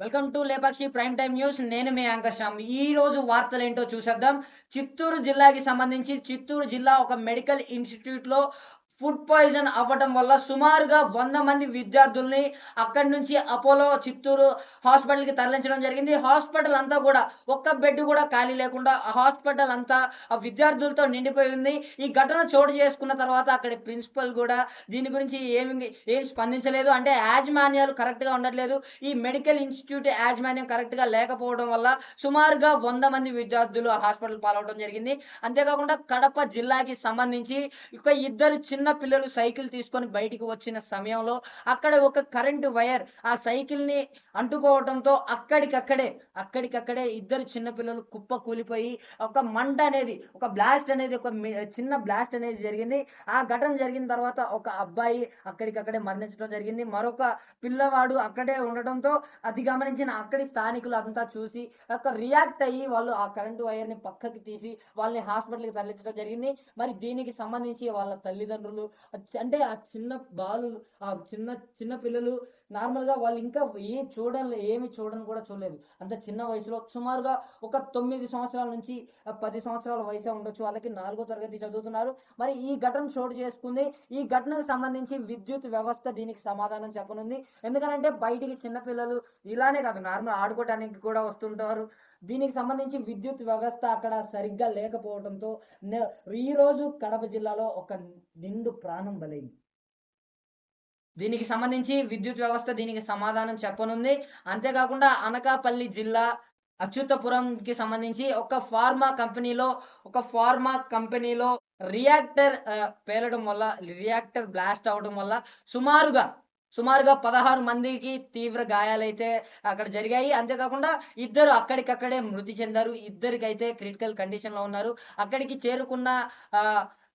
Welcome to Lepakshi prime time news నేను మీ anchor Shyam. ఈ రోజు వార్తలు ఏంటో చూసేద్దాం. చిత్తూరు జిల్లాకి సంబంధించి చిత్తూరు జిల్లా ఒక మెడికల్ ఇన్స్టిట్యూట్లో ఫుడ్ పాయిజన్ అవ్వటం వల్ల సుమారుగా వంద మంది విద్యార్థుల్ని అక్కడి నుంచి అపోలో చిత్తూరు హాస్పిటల్కి తరలించడం జరిగింది. హాస్పిటల్ అంతా కూడా ఒక్క బెడ్ కూడా ఖాళీ లేకుండా ఆ హాస్పిటల్ అంతా ఆ విద్యార్థులతో నిండిపోయి ఉంది. ఈ ఘటన చోటు చేసుకున్న తర్వాత అక్కడి ప్రిన్సిపల్ కూడా దీని గురించి ఏమి ఏం స్పందించలేదు. అంటే యాజమాన్యాలు కరెక్ట్గా ఉండట్లేదు. ఈ మెడికల్ ఇన్స్టిట్యూట్ యాజమాన్యం కరెక్ట్గా లేకపోవడం వల్ల సుమారుగా వంద మంది విద్యార్థులు ఆ హాస్పిటల్ పాలవడం జరిగింది. అంతేకాకుండా కడప జిల్లాకి సంబంధించి ఒక ఇద్దరు చిన్న పిల్లలు సైకిల్ తీసుకొని బయటికి వచ్చిన సమయంలో అక్కడ ఒక కరెంటు వైర్ ఆ సైకిల్ని అంటుకోవడంతో అక్కడికక్కడే అక్కడికక్కడే ఇద్దరు చిన్న పిల్లలు కుప్ప కూలిపోయి ఒక మంట అనేది ఒక బ్లాస్ట్ అనేది ఒక చిన్న బ్లాస్ట్ అనేది జరిగింది. ఆ ఘటన జరిగిన తర్వాత ఒక అబ్బాయి అక్కడికక్కడే మరణించడం జరిగింది. మరొక పిల్లవాడు అక్కడే ఉండటంతో అది గమనించిన అక్కడి స్థానికులు అంతా చూసి ఒక రియాక్ట్ అయ్యి వాళ్ళు ఆ కరెంటు వైర్ని పక్కకి తీసి వాళ్ళని హాస్పిటల్కి తరలించడం జరిగింది. మరి దీనికి సంబంధించి వాళ్ళ తల్లిదండ్రులు అంటే ఆ చిన్న బాలు ఆ చిన్న చిన్న పిల్లలు నార్మల్గా వాళ్ళు ఇంకా ఏం చూడని ఏమి చూడని కూడా చూడలేదు. అంత చిన్న వయసులో సుమారుగా ఒక తొమ్మిది సంవత్సరాల నుంచి పది సంవత్సరాల వయసే ఉండొచ్చు. వాళ్ళకి నాలుగో తరగతి చదువుతున్నారు. మరి ఈ ఘటన చోటు చేసుకుంది. ఈ ఘటనకు సంబంధించి విద్యుత్ వ్యవస్థ దీనికి సమాధానం చెప్పనుంది. ఎందుకంటే బయటికి చిన్న పిల్లలు ఇలానే కాదు నార్మల్ ఆడుకోవటానికి కూడా వస్తుంటారు. దీనికి సంబంధించి విద్యుత్ వ్యవస్థ అక్కడ సరిగ్గా లేకపోవడంతో ఈ రోజు కడప జిల్లాలో ఒక నిండు ప్రాణం బలైంది. దీనికి సంబంధించి విద్యుత్ వ్యవస్థ దీనికి సమాధానం చెప్పనుంది. అంతేకాకుండా అనకాపల్లి జిల్లా అచ్యుతపురంకి సంబంధించి ఒక ఫార్మా కంపెనీలో ఒక ఫార్మా కంపెనీలో రియాక్టర్ పేలడం వల్ల రియాక్టర్ బ్లాస్ట్ అవడం వల్ల సుమారుగా సుమారుగా పదహారు మందికి తీవ్ర గాయాలైతే అక్కడ జరిగాయి. అంతేకాకుండా ఇద్దరు అక్కడికక్కడే మృతి చెందారు. ఇద్దరికైతే క్రిటికల్ కండిషన్లో ఉన్నారు. అక్కడికి చేరుకున్న ఆ,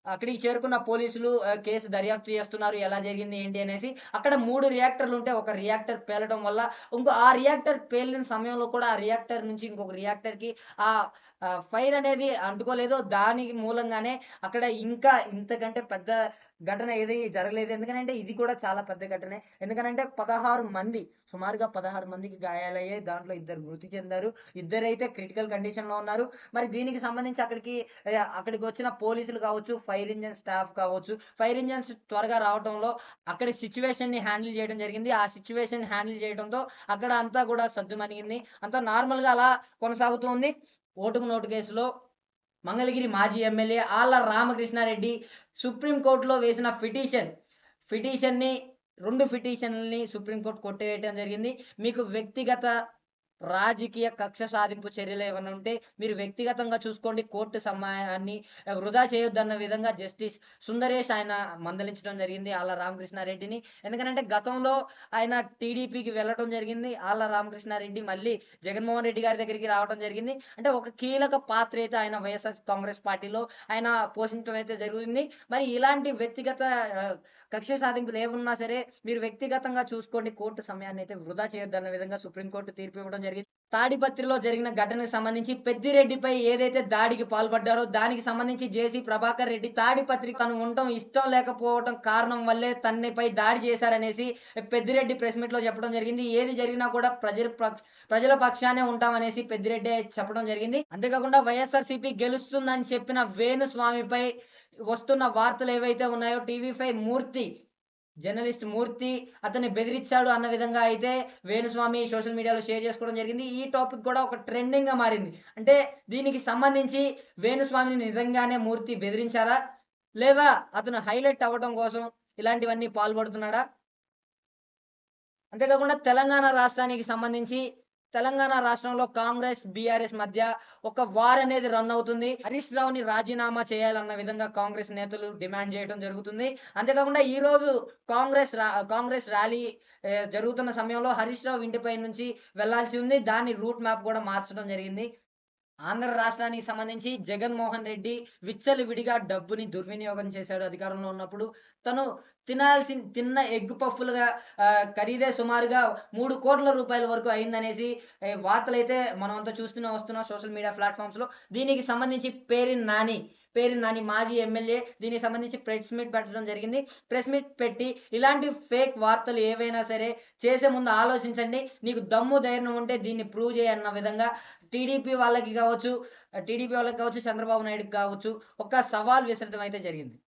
అక్కడికి చేరుకున్న పోలీసులు కేసు దర్యాప్తు చేస్తున్నారు. ఎలా జరిగింది ఏంటి అనేసి అక్కడ మూడు రియాక్టర్లు ఉంటే ఒక రియాక్టర్ పేలడం వల్ల ఇంకో ఆ రియాక్టర్ పేలిన సమయంలో కూడా ఆ రియాక్టర్ నుంచి ఇంకొక రియాక్టర్కి ఆ ఫైర్ అనేది అంటుకోలేదు దాని మూలంగానే అక్కడ ఇంకా ఇంతకంటే పెద్ద ఘటన ఏది జరగలేదు. ఎందుకంటే ఇది కూడా చాలా పెద్ద ఘటనే. ఎందుకంటే పదహారు మంది సుమారుగా పదహారు మందికి గాయాలయ్యాయి. దాంట్లో ఇద్దరు మృతి చెందారు. ఇద్దరైతే క్రిటికల్ కండిషన్లో ఉన్నారు. మరి దీనికి సంబంధించి అక్కడికి అక్కడికి వచ్చిన పోలీసులు కావచ్చు ఫైర్ ఇంజన్ స్టాఫ్ కావచ్చు ఫైర్ ఇంజన్స్ త్వరగా రావడంలో అక్కడి సిచ్యువేషన్ని హ్యాండిల్ చేయడం జరిగింది. ఆ సిచ్యువేషన్ హ్యాండిల్ చేయడంతో అక్కడ అంతా కూడా సద్దుమణిగింది. అంతా నార్మల్గా అలా కొనసాగుతుంది ఓటుకు నోటు కేసులో మంగళగిరి మాజీ ఎమ్మెల్యే ఆళ్ళ రామకృష్ణారెడ్డి సుప్రీంకోర్టులో వేసిన పిటిషన్. పిటిషన్ని రెండు పిటిషన్లని సుప్రీంకోర్టు కొట్టివేయడం జరిగింది. మీకు వ్యక్తిగత రాజకీయ కక్ష సాధింపు చర్యలు ఏమైనా ఉంటే మీరు వ్యక్తిగతంగా చూసుకోండి. కోర్టు సమయాన్ని వృధా చేయొద్దన్న విధంగా జస్టిస్ సుందరేష్ ఆయన మందలించడం జరిగింది ఆళ్ళ రామకృష్ణారెడ్డిని. ఎందుకంటే గతంలో ఆయన టీడీపీకి వెళ్ళడం జరిగింది. ఆళ్ళ రామకృష్ణారెడ్డి మళ్ళీ జగన్మోహన్ రెడ్డి గారి దగ్గరికి రావడం జరిగింది. అంటే ఒక కీలక పాత్ర అయితే ఆయన వైఎస్ఆర్ కాంగ్రెస్ పార్టీలో ఆయన పోషించడం అయితే జరుగుతుంది మరి ఇలాంటి వ్యక్తిగత కక్ష సాధింపులు ఏమున్నా సరే మీరు వ్యక్తిగతంగా చూసుకోండి. కోర్టు సమయాన్ని అయితే వృధా చేయొద్దన్న విధంగా సుప్రీంకోర్టు తీర్పు ఇవ్వడం జరిగింది. తాడిపత్రిలో జరిగిన ఘటనకు సంబంధించి పెద్దిరెడ్డిపై ఏదైతే దాడికి పాల్పడ్డారో దానికి సంబంధించి జేసీ ప్రభాకర్ రెడ్డి తాడిపత్రి తను ఉండటం ఇష్టం లేకపోవటం కారణం వల్లే తనపై దాడి చేశారనేసి పెద్దిరెడ్డి ప్రెస్ మీట్లో చెప్పడం జరిగింది. ఏది జరిగినా కూడా ప్రజల పక్ష- ప్రజల పక్షానే ఉంటామనేసి పెద్దిరెడ్డి చెప్పడం జరిగింది. అంతేకాకుండా వైఎస్ఆర్సీపీ గెలుస్తుందని చెప్పిన వేణుస్వామిపై వస్తున్న వార్తలు ఏవైతే ఉన్నాయో TV five Murthy journalist Murthy అతన్ని బెదిరించాడు అన్న విధంగా అయితే వేణుస్వామి సోషల్ మీడియాలో షేర్ చేసుకోవడం జరిగింది. ఈ టాపిక్ కూడా ఒక ట్రెండింగ్గా మారింది. అంటే దీనికి సంబంధించి వేణుస్వామిని నిజంగానే మూర్తి బెదిరించారా? లేదా అతను హైలైట్ అవ్వడం కోసం ఇలాంటివన్నీ పాల్పడుతున్నాడా? అంతేకాకుండా తెలంగాణ రాష్ట్రానికి సంబంధించి తెలంగాణ రాష్ట్రంలో కాంగ్రెస్ బీఆర్ఎస్ మధ్య ఒక వార్ అనేది రన్ అవుతుంది. హరీష్ రావుని రాజీనామా చేయాలన్న విధంగా కాంగ్రెస్ నేతలు డిమాండ్ చేయడం జరుగుతుంది. అంతేకాకుండా ఈ రోజు కాంగ్రెస్ కాంగ్రెస్ ర్యాలీ జరుగుతున్న సమయంలో హరీష్ రావు ఇంటిపై నుంచి వెళ్ళాల్సి ఉంది. దాని రూట్ మ్యాప్ కూడా మార్చడం జరిగింది. ఆంధ్ర రాష్ట్రానికి సంబంధించి జగన్మోహన్ రెడ్డి విచ్చలు విడిగా డబ్బుని దుర్వినియోగం చేశాడు అధికారంలో ఉన్నప్పుడు తను తినాల్సిన తిన్న ఎగ్ పఫ్లుగా ఖరీదే సుమారుగా మూడు కోట్ల రూపాయల వరకు అయిందనేసి వార్తలైతే మనమంతా చూస్తూనే వస్తున్నాం సోషల్ మీడియా ప్లాట్ఫామ్స్లో దీనికి సంబంధించి పేరిన్ నాని, పేరిన్ నాని మాజీ ఎమ్మెల్యే దీనికి సంబంధించి ప్రెస్ మీట్ పెట్టడం జరిగింది. ప్రెస్ మీట్ పెట్టి ఇలాంటి ఫేక్ వార్తలు ఏవైనా సరే చేసే ముందు ఆలోచించండి. నీకు దమ్ము ధైర్యం ఉంటే దీన్ని ప్రూవ్ చేయన్న విధంగా టీడీపీ వాళ్ళకి కావచ్చు, టీడీపీ వాళ్ళకి కావచ్చు, చంద్రబాబు నాయుడుకి కావచ్చు ఒక సవాల్ విసరడం అయితే జరిగింది.